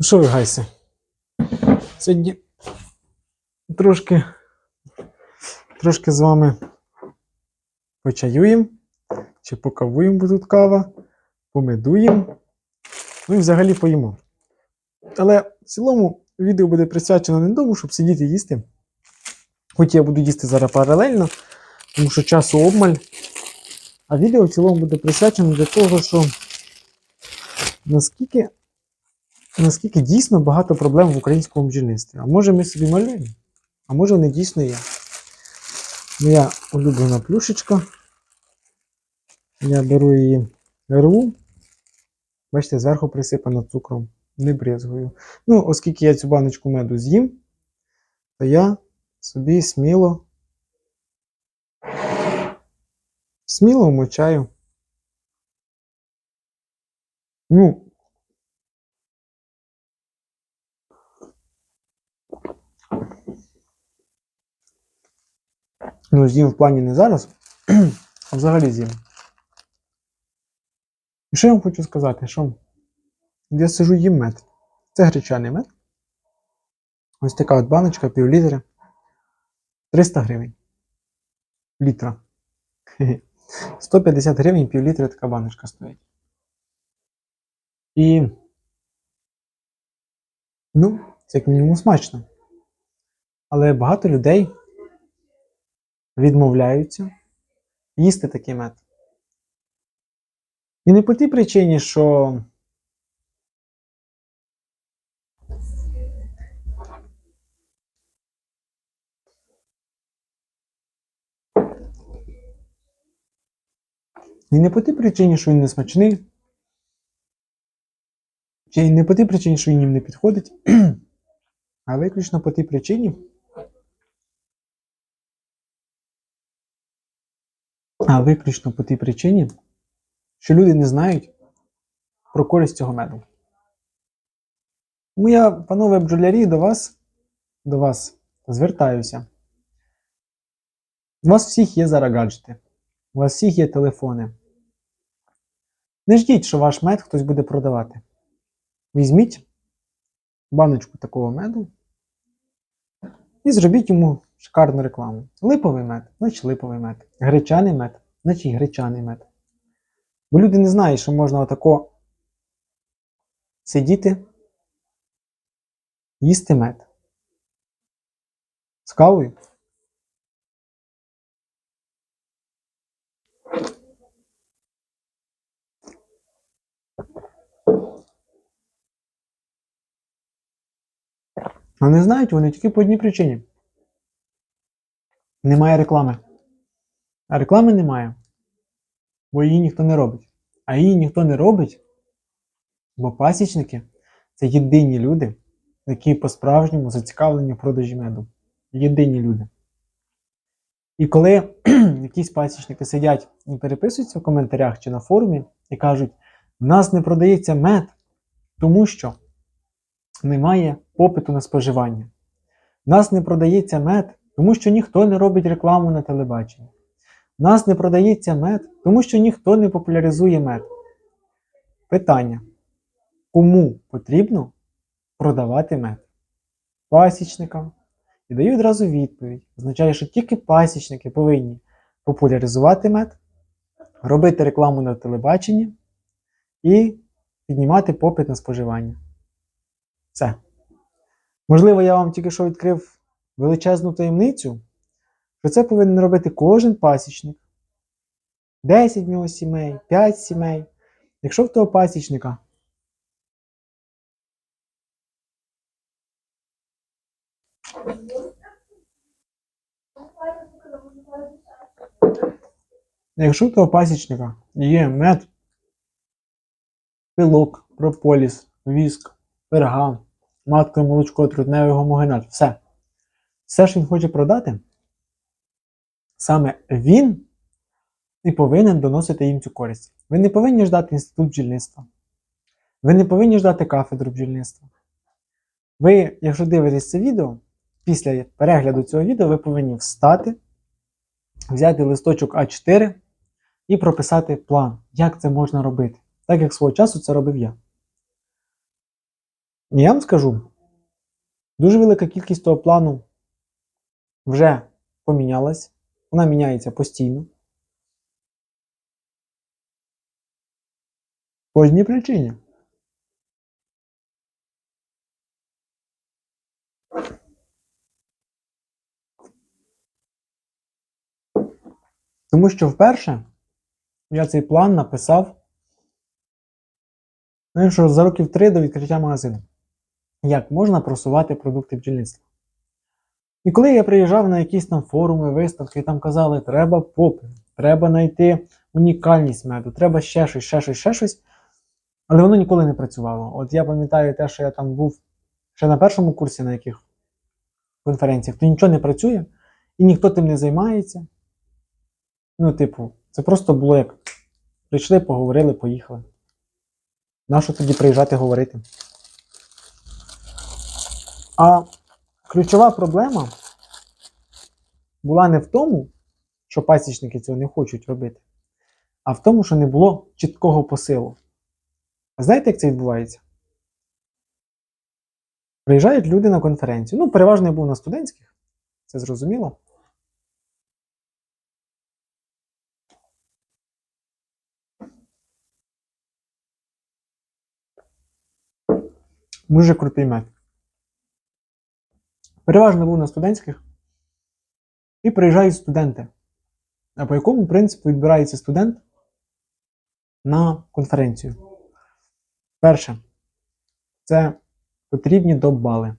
Ну що гайси? Сьогодні трошки, трошки з вами почаюємо, чи покавуємо, бо тут кава, помедуємо, ну і взагалі поїмо. Але в цілому відео буде присвячено не тому, щоб сидіти і їсти. Хоч я буду їсти зараз паралельно, тому що часу обмаль. А відео в цілому буде присвячено для того, що наскільки наскільки дійсно багато проблем в українському бджільництві. А може ми собі малюємо? А може не дійсно є. Моя улюблена плюшечка. Я беру її рву. Бачите, зверху присипана цукром. Не брезгую. Ну, оскільки я цю баночку меду з'їм, то я собі сміло сміло вмочаю. Ну, Ну, з'їм в плані не зараз, а взагалі з'їм. І що я вам хочу сказати? Що я сижу їм мед. Це гречаний мед. Ось така от баночка, пів літра. 300 гривень. Літра. 150 гривень пів літра така баночка стоїть. І. Ну, це як мінімум смачно. Але багато людей відмовляються їсти такий мед. І не по тій причині, що І не по тій причині, що він не смачний, чи не по тій причині, що він їм не підходить, а виключно по тій причині, А виключно по тій причині, що люди не знають про користь цього меду. Тому я, панове бджолярі, до вас, до вас звертаюся. У вас всіх є зараз гаджети, у вас всіх є телефони. Не ждіть, що ваш мед хтось буде продавати. Візьміть баночку такого меду і зробіть йому шикарну рекламу. Липовий мед, значить липовий мед. Гречаний мед, значить гречаний мед. Бо люди не знають, що можна отако сидіти, їсти мед. З кавою. А не знають вони тільки по одній причині. Немає реклами. А реклами немає, бо її ніхто не робить. А її ніхто не робить, бо пасічники це єдині люди, які по-справжньому зацікавлені в продажі меду. Єдині люди. І коли якісь пасічники сидять і переписуються в коментарях чи на форумі і кажуть, в нас не продається мед, тому що немає попиту на споживання. В нас не продається мед, тому що ніхто не робить рекламу на телебаченні. В нас не продається мед, тому що ніхто не популяризує мед. Питання: кому потрібно продавати мед? Пасічникам. І даю одразу відповідь. Означає, що тільки пасічники повинні популяризувати мед, робити рекламу на телебаченні і піднімати попит на споживання. Все. Можливо, я вам тільки що відкрив величезну таємницю, що це повинен робити кожен пасічник. 10 в нього сімей, 5 сімей. Якщо в того пасічника Якщо в того пасічника є мед, пилок, прополіс, віск, пергам, маткове молочко, трутневий гомогенат, все. Все, що він хоче продати, саме він і повинен доносити їм цю користь. Ви не повинні ждати інститут бджільництва. Ви не повинні ждати кафедру бджільництва. Ви, якщо дивитесь це відео, після перегляду цього відео ви повинні встати, взяти листочок А4 і прописати план, як це можна робити. Так як свого часу це робив я. І я вам скажу, дуже велика кількість того плану вже помінялась. Вона міняється постійно. По одній причині. Тому що вперше я цей план написав ну, за років три до відкриття магазину. Як можна просувати продукти бджільництва? І коли я приїжджав на якісь там форуми, виставки, і там казали, треба попит, треба знайти унікальність меду, треба ще щось, ще щось, ще щось. Але воно ніколи не працювало. От я пам'ятаю те, що я там був ще на першому курсі на яких конференціях, то нічого не працює, і ніхто тим не займається. Ну, типу, це просто було як прийшли, поговорили, поїхали. Нащо тоді приїжджати говорити? А ключова проблема була не в тому, що пасічники цього не хочуть робити, а в тому, що не було чіткого посилу. А знаєте, як це відбувається? Приїжджають люди на конференцію. Ну, переважно я був на студентських, це зрозуміло. Дуже крутий мед. Переважно був на студентських. І приїжджають студенти. А по якому принципу відбирається студент на конференцію? Перше, це потрібні доп-бали.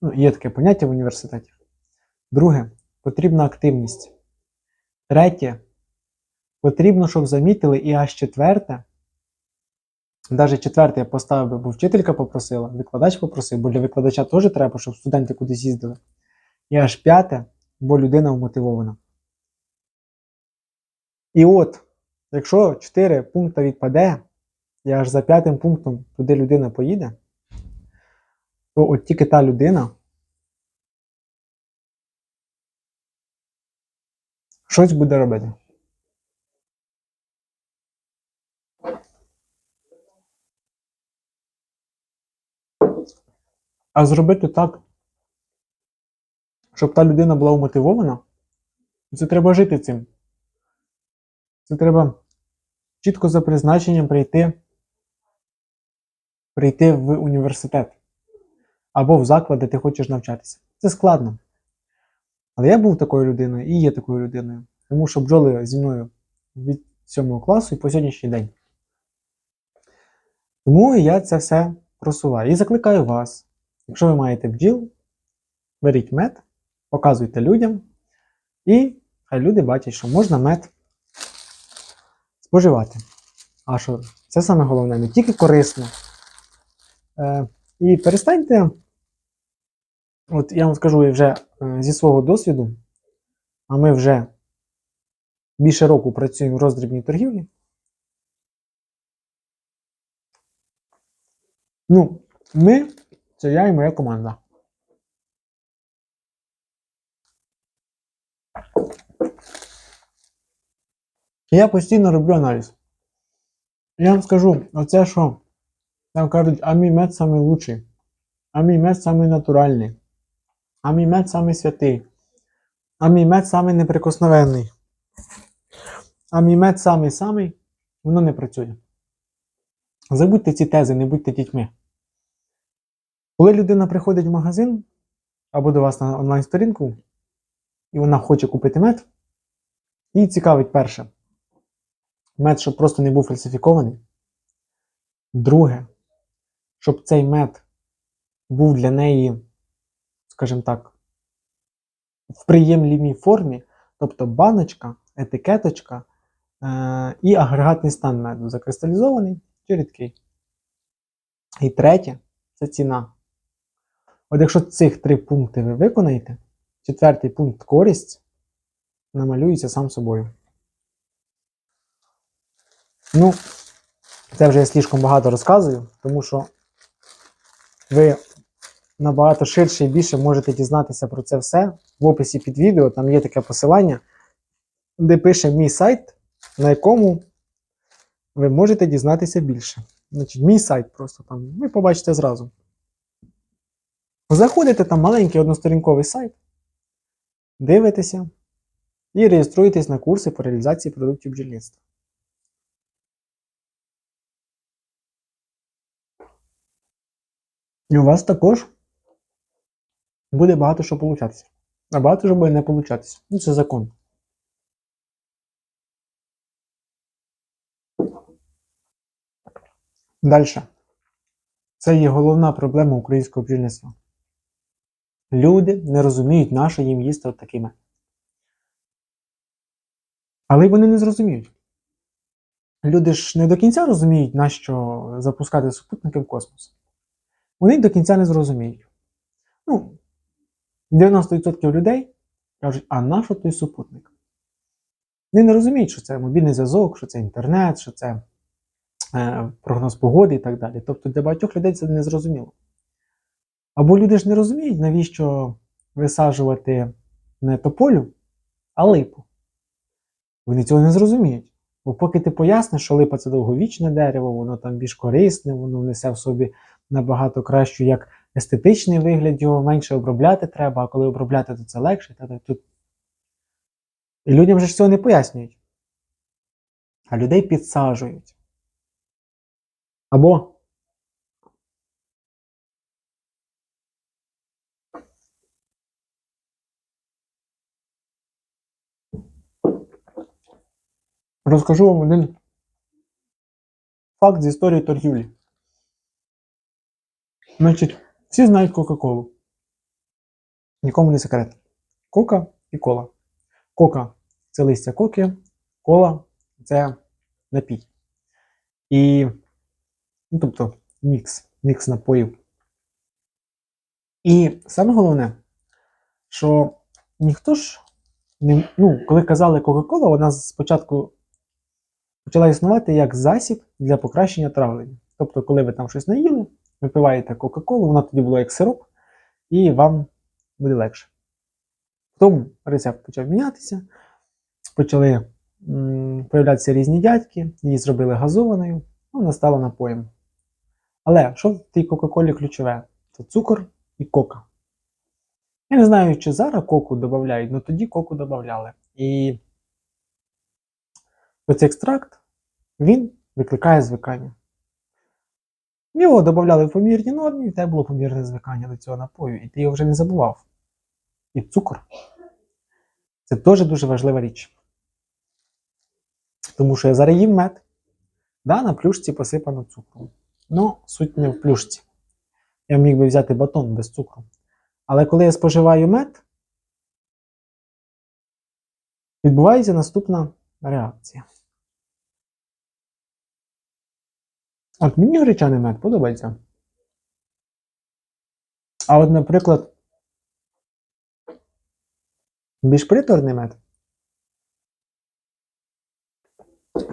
Ну, є таке поняття в університеті. Друге, потрібна активність. Третє, потрібно, щоб замітили. І аж четверте, навіть четверте я поставив, би, бо вчителька попросила, викладач попросив, бо для викладача теж треба, щоб студенти кудись їздили. І аж п'яте, бо людина вмотивована. І от, якщо 4 пункти відпаде, і аж за п'ятим пунктом туди людина поїде, то от тільки та людина щось буде робити. А зробити так, щоб та людина була вмотивована, це треба жити цим. Це треба чітко за призначенням прийти, прийти в університет або в заклад, де ти хочеш навчатися. Це складно. Але я був такою людиною і є такою людиною. Тому що бджоли зі мною від 7 класу і по сьогоднішній день. Тому я це все просуваю. І закликаю вас, якщо ви маєте бджіл, беріть мед, показуйте людям, і хай люди бачать, що можна мед споживати. А що це саме головне, не тільки корисно. Е, і перестаньте, от я вам скажу вже е, зі свого досвіду, а ми вже більше року працюємо в роздрібній торгівлі. Ну, ми це я і моя команда. Я постійно роблю аналіз. Я вам скажу, оце що там кажуть, а мій мед самий лучший, а мій мед самий натуральний, а мій мед самий а мій мед самий неприкосновенний, а мій мед самий самий, воно не працює. Забудьте ці тези, не будьте дітьми. Коли людина приходить в магазин або до вас на онлайн-сторінку, і вона хоче купити мед, їй цікавить перше. Мед, щоб просто не був фальсифікований. Друге, щоб цей мед був для неї, скажімо так, в приємлівій формі, тобто баночка, етикеточка е- і агрегатний стан меду закристалізований чи рідкий. І третє це ціна. От якщо цих три пункти ви виконаєте, четвертий пункт користь намалюється сам собою. Ну, це вже я слишком багато розказую, тому що ви набагато ширше і більше можете дізнатися про це все. В описі під відео там є таке посилання, де пише мій сайт, на якому ви можете дізнатися більше. Значить, мій сайт просто там, ви побачите зразу. Заходите там маленький односторінковий сайт, дивитеся і реєструєтесь на курси по реалізації продуктів бджільництва. І у вас також буде багато що получатися. А багато що буде не получатися. Ну, це закон. Далі. Це є головна проблема українського бджільництва. Люди не розуміють, на що їм їсти от такий мед. Але й вони не зрозуміють. Люди ж не до кінця розуміють, на що запускати супутники в космос. Вони до кінця не зрозуміють. Ну, 90% людей кажуть, а на що той супутник? Вони не розуміють, що це мобільний зв'язок, що це інтернет, що це е, прогноз погоди і так далі. Тобто для багатьох людей це не зрозуміло. Або люди ж не розуміють, навіщо висаджувати не тополю, а липу. Вони цього не зрозуміють. Бо поки ти поясниш, що липа це довговічне дерево, воно там більш корисне, воно несе в собі набагато кращу як естетичний вигляд, його менше обробляти треба, а коли обробляти, то це легше. Та, тут... І людям же ж цього не пояснюють. А людей підсаджують. Або розкажу вам один факт з історії торгівлі. Значить, всі знають Кока-Колу. Нікому не секрет. Кока і кола. Кока це листя коки, кола це напій. І, ну, тобто, мікс, мікс напоїв. І саме головне, що ніхто ж не, ну, коли казали Кока-Кола, вона спочатку почала існувати як засіб для покращення травлення. Тобто, коли ви там щось наїли, випиваєте Кока-Колу, вона тоді була як сироп, і вам буде легше. Потім рецепт почав мінятися, почали появлятися різні дядьки, її зробили газованою, ну, вона стала напоєм. Але що в тій Кока-Колі ключове? Це цукор і кока. Я не знаю, чи зараз коку додають, але тоді коку додавали. І оцей екстракт, він викликає звикання. Його додавали в помірній нормі, і тебе було помірне звикання до цього напою, і ти його вже не забував. І цукор це теж дуже важлива річ. Тому що я зараз їм мед, да, на плюшці посипано цукром. Ну, суть не в плюшці. Я міг би взяти батон без цукру. Але коли я споживаю мед, відбувається наступна реакція. От мені гречаний мед подобається. А от, наприклад, більш приторний мед.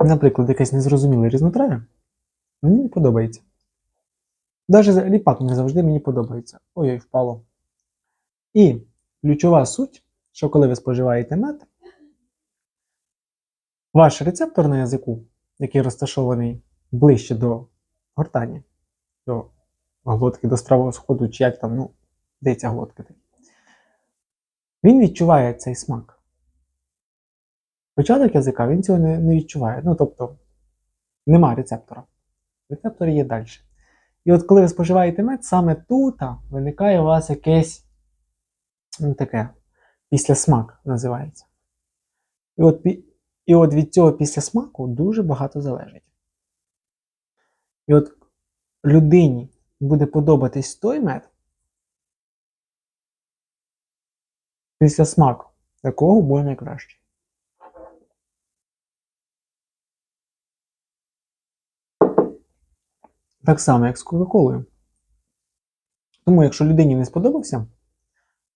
Наприклад, якесь незрозуміле різнотрав'я, мені не подобається. Навіть ріпак не завжди мені подобається. Ой-ой, впало. І ключова суть, що коли ви споживаєте мед, ваш рецептор на язику, який розташований ближче до гортані, до глотки, до стравого сходу, чи як там, ну, здається, глотки. Він відчуває цей смак. Початок язика він цього не, не відчуває. Ну, тобто, нема рецептора. Рецептор є далі. І от коли ви споживаєте мед, саме тут виникає у вас якесь ну, таке післясмак називається. І от, і от від цього післясмаку дуже багато залежить. І от людині буде подобатись той мед, після смаку, якого буде найкращий. Так само, як з Кока-Колою. Тому, якщо людині не сподобався,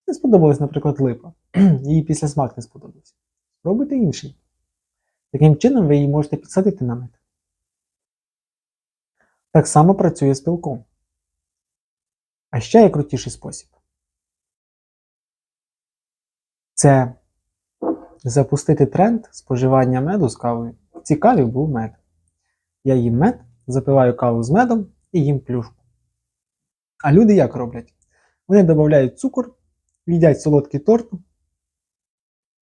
не сподобалась, наприклад, липа, їй після смак не сподобався. Спробуйте інший. Таким чином ви її можете підсадити на мед. Так само працює з пилком. А ще є крутіший спосіб. Це запустити тренд споживання меду з кавою. Цікавий був мед. Я їм мед, запиваю каву з медом і їм плюшку. А люди як роблять? Вони додають цукор, їдять солодкий торт,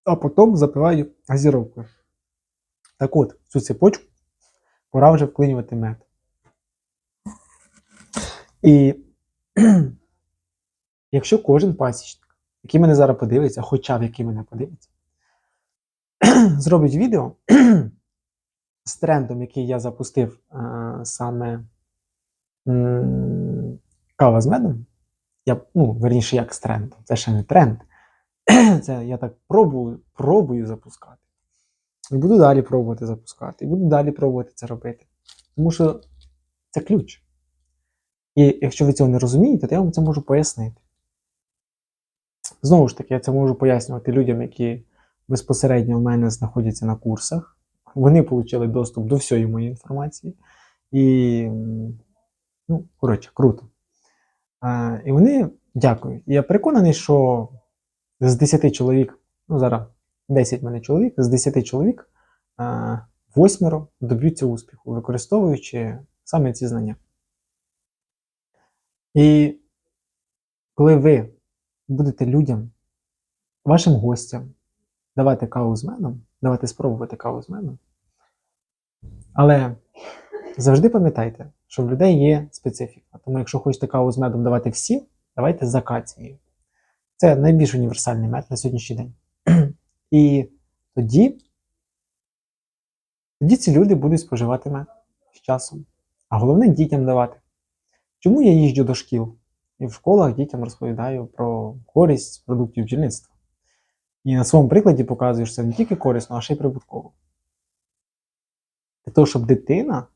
а потім запивають газіровкою. Так от, цю цепочку пора вже вклинювати мед. І якщо кожен пасічник, який мене зараз подивиться, хоча б який мене подивиться, зробить відео з трендом, який я запустив а, саме м, кава з медом. Я, ну, верніше, як з трендом. Це ще не тренд. Це я так пробую, пробую запускати. І буду далі пробувати запускати. І буду далі пробувати це робити. Тому що це ключ. І якщо ви цього не розумієте, то я вам це можу пояснити. Знову ж таки, я це можу пояснювати людям, які безпосередньо в мене знаходяться на курсах. Вони отримали доступ до всієї моєї інформації. І, ну, коротше, круто. А, і вони дякують. Я переконаний, що з 10 чоловік, ну зараз 10 в мене чоловік, з 10 чоловік восьмеро доб'ються успіху, використовуючи саме ці знання. І коли ви будете людям, вашим гостям давати каву з медом, давати спробувати каву з медом, але завжди пам'ятайте, що в людей є специфіка. Тому якщо хочете каву з медом давати всім, давайте з акацією. Це найбільш універсальний мед на сьогоднішній день. І тоді, тоді ці люди будуть споживати мед з часом. А головне дітям давати. Чому я їжджу до шкіл і в школах дітям розповідаю про користь продуктів бджільництва? І на своєму прикладі показую, що це не тільки корисно, а ще й прибутково. Для того, щоб дитина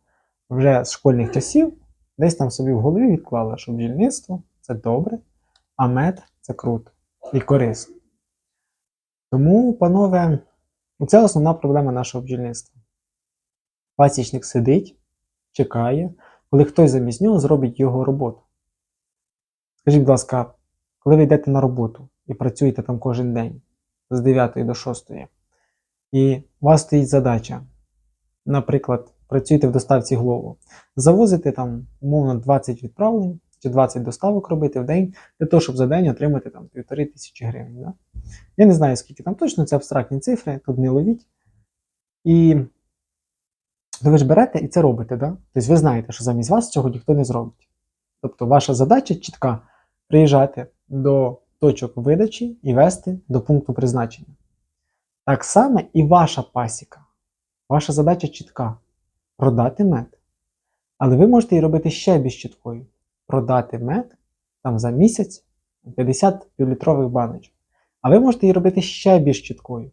вже з школьних часів десь там собі в голові відклала, що бджільництво це добре, а мед це круто і корисно. Тому, панове, це основна проблема нашого бджільництва. Пасічник сидить, чекає, коли хтось замість нього зробить його роботу. Скажіть, будь ласка, коли ви йдете на роботу і працюєте там кожен день з 9 до 6, і у вас стоїть задача, наприклад, працюєте в доставці голову, завозити там, умовно, 20 відправлень чи 20 доставок робити в день для того, щоб за день отримати там півтори тисячі гривень. Да? Я не знаю, скільки там точно, це абстрактні цифри, тут не ловіть. І то ви ж берете і це робите, да? Тобто ви знаєте, що замість вас цього ніхто не зробить. Тобто ваша задача чітка приїжджати до точок видачі і вести до пункту призначення. Так само і ваша пасіка. Ваша задача чітка продати мед. Але ви можете її робити ще більш чіткою. Продати мед там за місяць 50 півлітрових баночок. А ви можете її робити ще більш чіткою.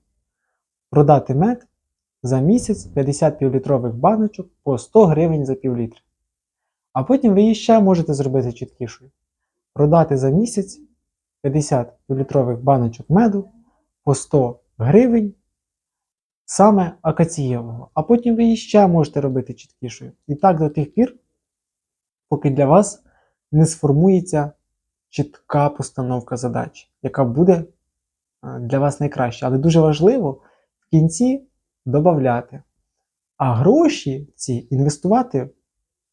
Продати мед за місяць 50 півлітрових баночок по 100 гривень за півлітра. А потім ви її ще можете зробити чіткішою. Продати за місяць 50 півлітрових баночок меду по 100 гривень саме акацієвого. А потім ви її ще можете робити чіткішою. І так до тих пір, поки для вас не сформується чітка постановка задач, яка буде е, для вас найкраща. Але дуже важливо в кінці додати. А гроші ці інвестувати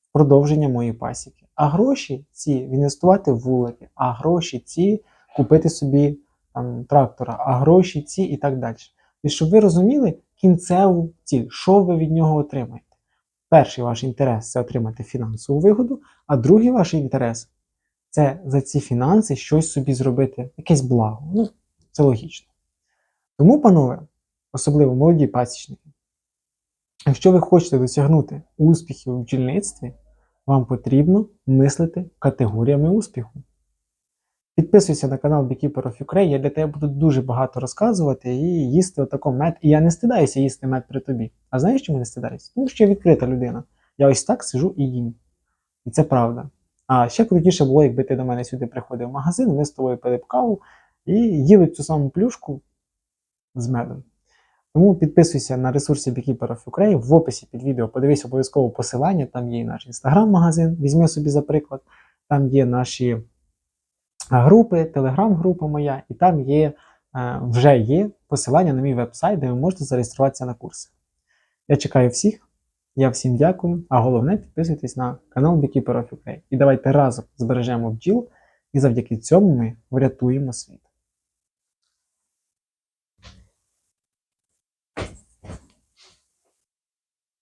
в продовження моєї пасіки. А гроші ці інвестувати в вулики, а гроші ці купити собі там, трактора, а гроші ці і так далі. І щоб ви розуміли кінцеву ціль, що ви від нього отримаєте. Перший ваш інтерес це отримати фінансову вигоду, а другий ваш інтерес це за ці фінанси щось собі зробити, якесь благо. Ну, це логічно. Тому, панове, особливо молоді пасічники, якщо ви хочете досягнути успіхів у бджільництві, вам потрібно мислити категоріями успіху. Підписуйся на канал Beekeeper of Ukraine, я для тебе буду дуже багато розказувати і їсти отако мед. І я не стидаюся їсти мед при тобі. А знаєш, чому не стидаюся? Тому що я відкрита людина. Я ось так сижу і їм. І це правда. А ще крутіше було, якби ти до мене сюди приходив в магазин, ми з тобою пили б каву і їли цю саму плюшку з медом. Тому підписуйся на ресурси Beekeeper of Ukraine. В описі під відео подивись обов'язково посилання. Там є і наш інстаграм-магазин, візьми собі за приклад. Там є наші групи, телеграм-група моя, і там є, е, вже є посилання на мій веб-сайт, де ви можете зареєструватися на курси. Я чекаю всіх, я всім дякую, а головне підписуйтесь на канал Beekeeper of Ukraine. І давайте разом збережемо бджіл І завдяки цьому ми врятуємо світ.